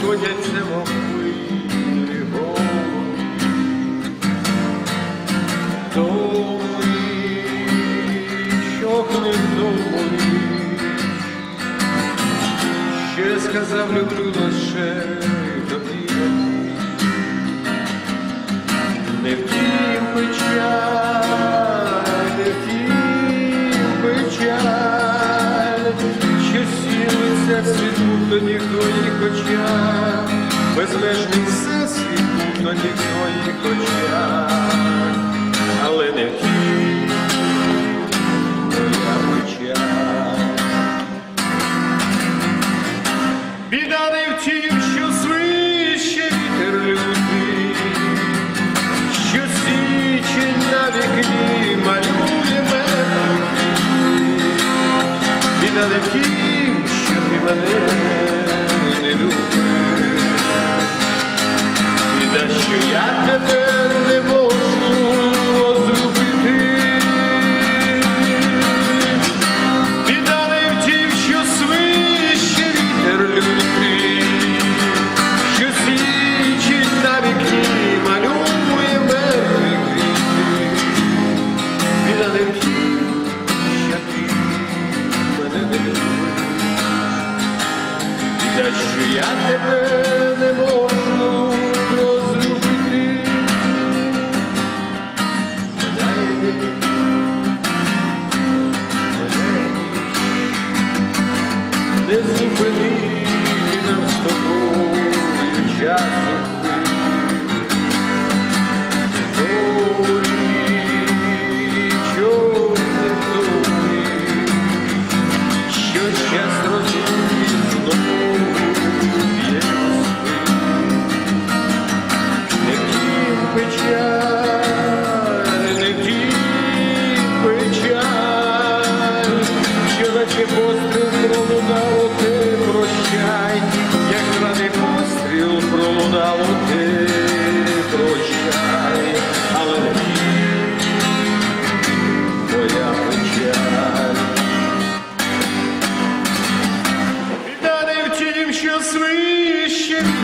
Крутяться мов хвилі Долі, щохне долі, ще сказав люблю лише тобі, не втім печаль, не втім печаль, що сіли це світ тоді в твоїх очах, безмежний всесвіт тоді в твоїх очах, але не втім печаль. Біда не в що свище лютий, що січень на вікні малює мене. Біда що не можу розлюбити. Біда не в тім, що свище вітер що січить на вікні малює мертві квіти. Біда в тім, ти мене що я тебе не печаль, печаль, що наче в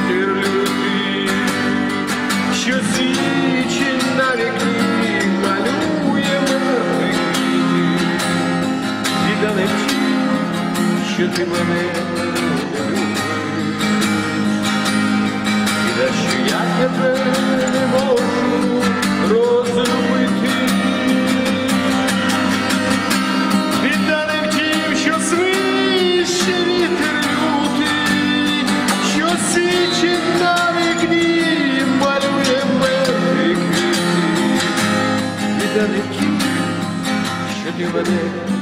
тім, що січень на вікні малює квіти. Біда не що ти мене січить на